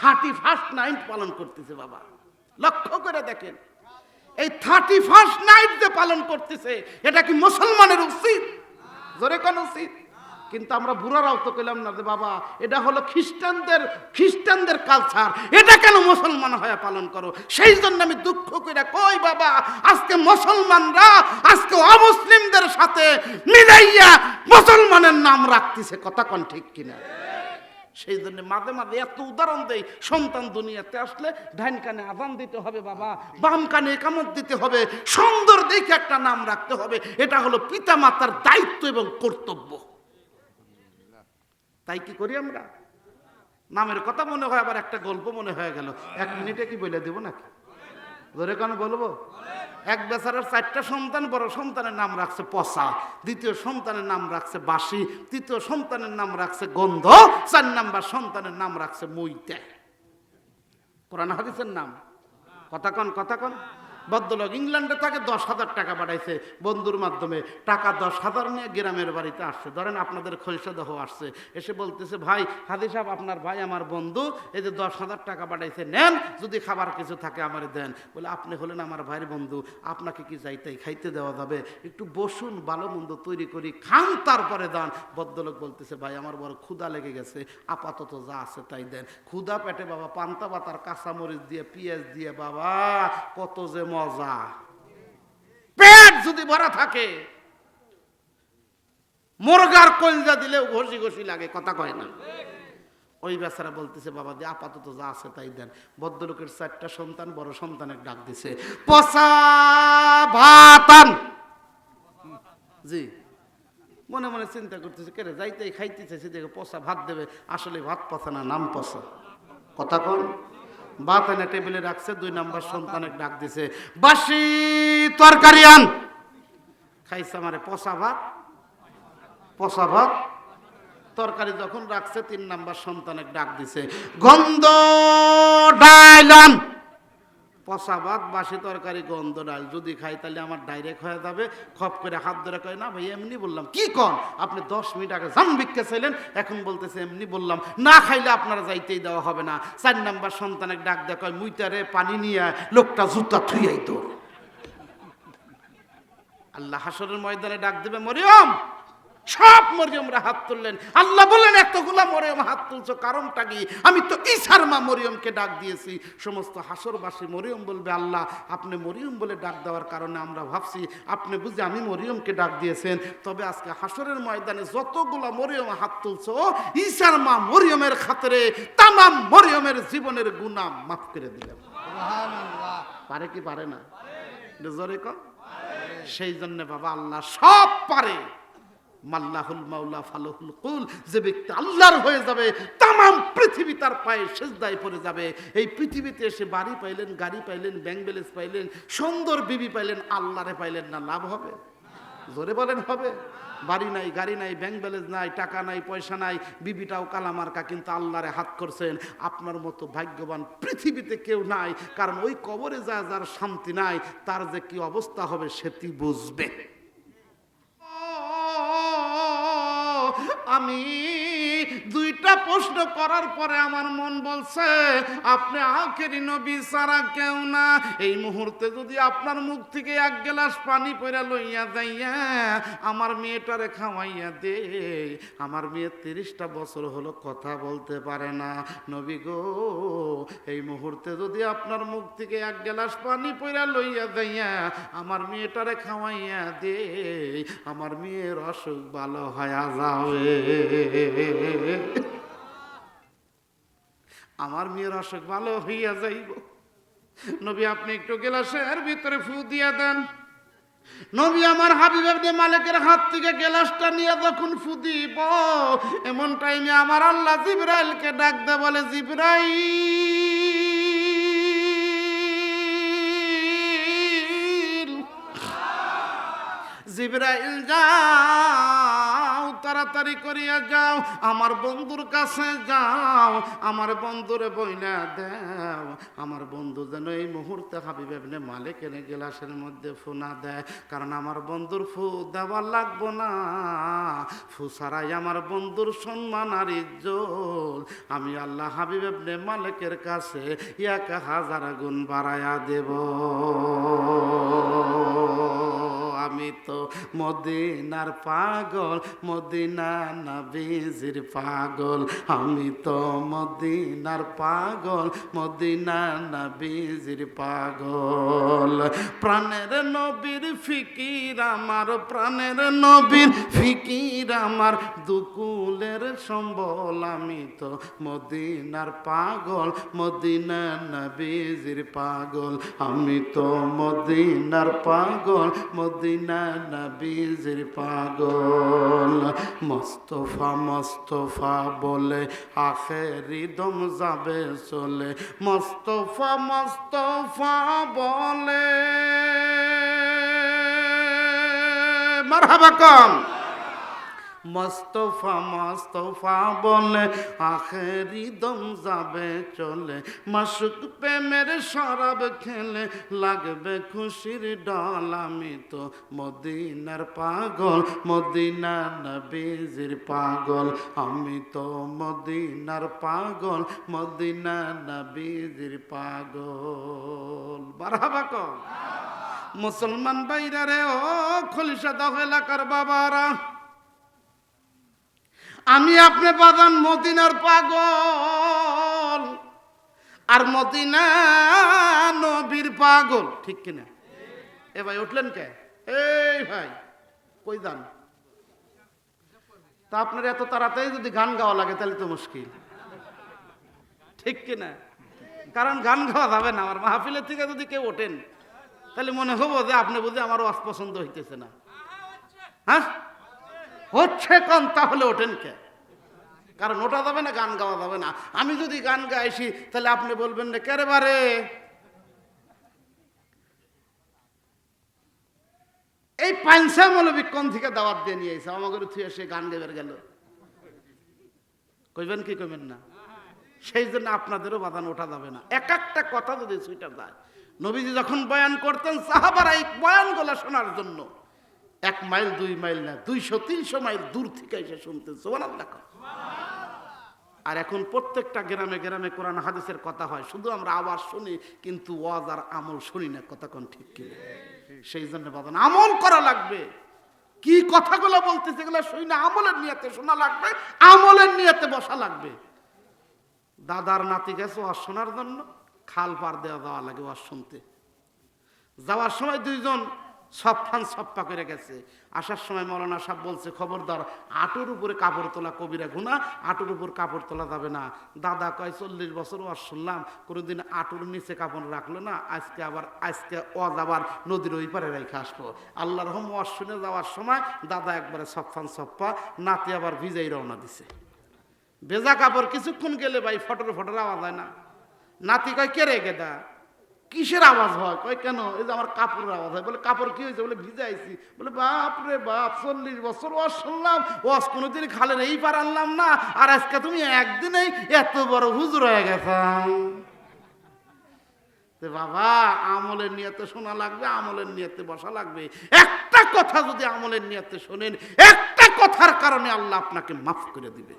Thirty first night পালন করতেছে বাবা। লক্ষ্য করে দেখেন। এই থার্টি ফার্স্ট নাইট যে পালন করতেছে, এটা কি মুসলমানের উচিত? জোরে কোন উচিত? কিন্তু আমরা বুড়ারাও তো কইলাম না যে বাবা, এটা হলো খ্রিস্টানদের খ্রিস্টানদের কালচার এটা কেন মুসলমান হয়ে পালন করো? সেই জন্য আমি দুঃখ করে কই বাবা, আজকে মুসলমানরা, আজকে অমুসলিমদের সাথে মিলাইয়া মুসলমানের নাম রাখতেছে। কথা কোন ঠিক কিনা? সেই জন্য মাঝে মাঝে এত উদাহরণ দেই, সন্তান দুনিয়াতে আসলে ডাইন কানে আজান দিতে হবে বাবা, বাম কানে একামত দিতে হবে, সুন্দর দেখে একটা নাম রাখতে হবে, এটা হলো পিতা মাতার দায়িত্ব এবং কর্তব্য। তাই কি করি আমরা? নামের কথা মনে হয়, আবার একটা গল্প মনে হয়ে গেল। এক মিনিটে কি বলে দেবো নাকি? ধরে কেন বলব? এক বেচারার চারটা সন্তান, বড় সন্তানের নাম রাখছে পচা, দ্বিতীয় সন্তানের নাম রাখছে বাসি তৃতীয় সন্তানের নাম রাখছে গন্ধ, চার নাম্বার সন্তানের নাম রাখছে মৈতে কোরআন হাদিসের নাম। কথা কন কথা কন। ভদ্রলোক ইংল্যান্ডে তাকে দশ হাজার টাকা পাঠাইছে বন্ধুর মাধ্যমে। টাকা দশ হাজার নিয়ে গ্রামের বাড়িতে আসছে। ধরেন আপনাদের খৈশদহ আসছে। এসে বলতেছে, ভাই, হাদি সাহেব, আপনার ভাই আমার বন্ধু, এই যে দশ হাজার টাকা পাঠাইছে, নেন, যদি খাবার কিছু থাকে আমার দেন। বলে, আপনি হলেন আমার ভাইয়ের বন্ধু, আপনাকে কি যাইতেই খাইতে দেওয়া যাবে? একটু বসুন, ভালো মন্দ তৈরি করি, খান, তারপরে দান। ভদ্রলোক বলতেছে, ভাই, আমার বড় ক্ষুদা লেগে গেছে, আপাতত যা আছে তাই দেন। ক্ষুদা পেটে বাবা, পান্তা পাতার কাঁচামরিচ দিয়ে, পেঁয়াজ দিয়ে, বাবা, কত যে মজা। পেট যদি ভরা থাকে, মুরগার কলজা দিলেও ঘষি ঘষি লাগে, কথা কয় না। ওই বেচারা বলতেছে, বাবা দিয়ে আপাতত যা আছে তাই দেন। ভদ্রলোকের চারটা সন্তান, বড় সন্তানের ডাক দিছে, পচা ভাতান। জি। মনে মনে চিন্তা করতেছে, কেরে যাইতে খাইতেছে, সে দেখে পচা ভাত দেবে। আসলে ভাত পচা না, নাম পচা। কথা কন। ভাত এনে টেবিলে রাখছে, দুই নাম্বার সন্তানের ডাক দিছে, বাসি তরকারি আন খাইছে আমারে পচা ভাত পচা ভাত। তরকারি যখন রাখছে, তিন নাম্বার সন্তানের ডাক দিছে, গন্ধ ডাইলান পচা ভাত, বাসি তরকারি, গন্ধ ডাল। যদি খাই, তাহলে আমার ডাইরেক্ট হয়ে যাবে। খপ করে হাত ধরে কয়, না ভাই, এমনি বললাম। কি কন? আপনি দশ মিনিট আগে জান ভিক্ষা চাইলেন এখন বলতেছে, এমনি বললাম। না খাইলে আপনারা যাইতেই দেওয়া হবে না। চার নাম্বার সন্তানের ডাক দেয়, কয় মুইটারে পানি নিয়ে লোকটা জুতা থুইয়াই তো আল্লাহ হাসরের ময়দানে ডাক দেবে, মরিয়ম সব মরিয়মরা হাত তুললেন। আল্লাহ বললেন এতগুলা মরিয়ম হাত তুলছো কারণটা কি? আমি তো ঈশার মা মরিয়মকে ডাক দিয়েছি। সমস্ত হাসরবাসী মরিয়ম বলবে আল্লাহ আপনি মরিয়ম বলে ডাক দেওয়ার কারণে আমরা ভাবছি আপনি বুঝে আমি মরিয়মকে ডাক দিয়েছেন। তবে আজকে হাসরের ময়দানে যতগুলা মরিয়ম হাত তুলছো ঈশার মা মরিয়মের খাতরে তামাম মরিয়মের জীবনের গুণা মাফ করে দিলেন। পারে কি পারে না? জোরে কম সেই জন্য বাবা আল্লাহ সব পারে। মাল্লাহুল মাওলা ফালহুল কুল, যে ব্যক্তি আল্লাহর হয়ে যাবে তাম পৃথিবী তার পায়ে সেজদায় পড়ে যাবে। এই পৃথিবীতে এসে বাড়ি পাইলেন, গাড়ি পাইলেন, ব্যাংক ব্যালেন্স পাইলেন, সুন্দর বিবি পাইলেন, আল্লাহরে পাইলেন না, লাভ হবে? জোরে বলেন, হবে? বাড়ি নাই, গাড়ি নাই, ব্যাংক ব্যালেন্স নাই, টাকা নাই, পয়সা নাই, বিবিটাও কালামার্কা, কিন্তু আল্লাহরে হাত করছেন। আপনার মতো ভাগ্যবান পৃথিবীতে কেউ নাই, কারণ ওই কবরে যা, যার শান্তি নাই, তার যে কি অবস্থা হবে সেটি বুঝবে। আমি দুইটা প্রশ্ন করার পরে আমার মন বলছে, আপনি আখেরি নবী সারা কেউ না। এই মুহূর্তে যদি আপনার মুখ থেকে এক গ্লাস পানি পড়া লইয়া যাইয়া আমার মেয়েটারে খাওয়াইয়া দে। আমার মেয়ে তিরিশটা বছর হলো কথা বলতে পারে না। নবী গো, এই মুহূর্তে যদি আপনার মুখ থেকে এক গ্লাস পানি পড়া লইয়া যাইয়া আমার মেয়েটারে খাওয়াইয়া দে, আমার মেয়ের অসুখ ভালো হয়ে যাবে। আমার মেয়ের অসুখ ভালো হইয়া যাইব। নবী, আপনি একটু গেলাসের ভিতরে ফু দিয়া দেন। নবী, আমার হাবিবের মালিকের হাত থেকে গেলাসটা নিয়ে যখন ফু দিব, এমন টাইমে আমার আল্লাহ জিব্রাইলকে ডাক দে, বলে, জিব্রাইল। জিব্রাইল যাও তাড়াতাড়ি করিয়া যাও, আমার বন্ধুর কাছে যাও, আমার বন্ধুরে বইনা দেও। আমার বন্ধু যেন এই মুহূর্তে হাবিব এমনি মালিক এনে গেলাসের মধ্যে ফোনা দেয়, কারণ আমার বন্ধুর ফু দেওয়ার লাগবো না। ফু ছাড়াই আমার বন্ধুর সম্মান আর ইজ্জত। আমি আল্লাহ হাবিব এমনি মালিকের কাছে এক হাজার গুণ বাড়ায়া দেব। আমি তো মদিনার পাগল মদিনা নবীজির পাগল। আমি তো মদিনার পাগল মদিনা নবীজির পাগল। প্রাণের নবীর ফিকির আমার, প্রাণের নবীর ফিকির আমার। দুকুলের সম্বল আমি তো মদিনার পাগল মদিনা নবীজির পাগল। আমি তো মদিনার পাগল মদিনা নবীজির পাগল। মস্তফা মস্তফা বলে আখেরি দম যাবে চলে। মস্তফা মস্তফা বলে মারহাবা কম। মস্তফা মস্তফা বলে, আখেরি দম যাবে চলে। মাসুক প্রেমের শরাব খেলে লাগবে খুশির ডল আমি তো মদিনার পাগল, মদিনা নবীজির পাগল। আমি তো মদিনার পাগল, মদিনা নবীজির পাগল। বারহাবা কম মুসলমান বাইরা রে, ও খলিশা দহ এলাকার বাবারা। আমি আপনি বাদান মদিনার পাগল। আর মদিনা নবীর পাগল। ঠিক কিনা? এ ভাই, উঠলেন কে? এই ভাই, কই যান? তা আপনার এত তাড়াতাড়ি যদি গান গাওয়া লাগে, তাহলে তো মুশকিল। ঠিক কিনা? কারণ গান গাওয়া যাবে না। আমার মাহফিলের থেকে যদি কেউ ওঠেন, তাহলে মনে হব যে আপনি বুঝে আমার ওয়াজ পছন্দ হইতেছে না। হ্যাঁ? হচ্ছে কম, তাহলে ওঠেন কে? কারণ ওটা যাবে না, গান গাওয়া যাবে না। আমি যদি গান গাইছি, তাহলে আপনি বলবেন না কেরে বারে? এই পাইনসা মৌলবী কোন থেকে দাওয়াত দিয়ে নিয়ে এসে আমাকে থুয়ে সে গান গেবার গেল। কইবেন কি কইবেন না? সেই জন্য আপনাদেরও বাদান ওঠা যাবে না। এক একটা কথা যদি সুইটা যায়। নবীজি যখন বয়ান করতেন, সাহাবারা এই বয়ান বয়ানগুলো শোনার জন্য এক মাইল, দুই মাইল না, দুইশো, তিনশো মাইল দূর থেকে এসে শুনতেন দেখো আর এখন প্রত্যেকটা গ্রামে গ্রামে কোরআন হাদিসের কথা হয়। শুধু আমরা আওয়াজ শুনি, কিন্তু ওয়াজ আর আমল শুনি না, কথা কোন ঠিক কি সেই জন্য বাদান আমল করা লাগবে। কি কথাগুলো বলতেছে এগুলো শুনি না, আমলের নিয়তে শোনা লাগবে, আমলের নিয়তে বসা লাগবে। দাদার নাতি গেছে ওয়াজ শোনার জন্য, খাল পার দেওয়া দেওয়া লাগে ওয়াজ শুনতে। যাওয়ার সময় দুইজন সফান সপ্পা করে গেছে। আসার সময় মৌলানা সাহেব বলছে, খবরদার, আটুর উপরে কাপড় তোলা কবিরা গুণা আটুর উপর কাপড় তোলা যাবে না। দাদা কয়, চল্লিশ বছর ওয়াজ শুনলাম, কোনোদিন আটুর নিচে কাপড় রাখল না, আজকে আবার, আজকে ওয়াজ আবার নদীর ওই পারে রেখে আসব। আল্লাহ রহম, ওয়াজ শুনে যাওয়ার সময় দাদা একবারে সফান সপ্পা, নাতি আবার ভিজাই রওনা দিছে। ভেজা কাপড় কিছুক্ষণ গেলে ভাই ফটর ফটর আওয়াজ হয় না। নাতি কয়, কে রে গেদা? কিসের আওয়াজ হয়? কয়, কেন? এই যে আমার কাপড়ের আওয়াজ হয়। বলে, কাপড় কি হয়েছে? বলে, ভিজাইছি। বলে, বাপ রে বাপ, চল্লিশ বছর ওয়াজ শুনলাম। ওয়াজ কোনোদিন খালের এই পার আনলাম না। আর আজকে তুমি একদিনেই এত বড় হুজুর হয়ে গেছ। বাবা, আমলের নিয়তে শোনা লাগবে, আমলের নিয়তে বসা লাগবে। একটা কথা যদি আমলের নিয়তে শোনেন, একটা কথার কারণে আল্লাহ আপনাকে মাফ করে দিবে।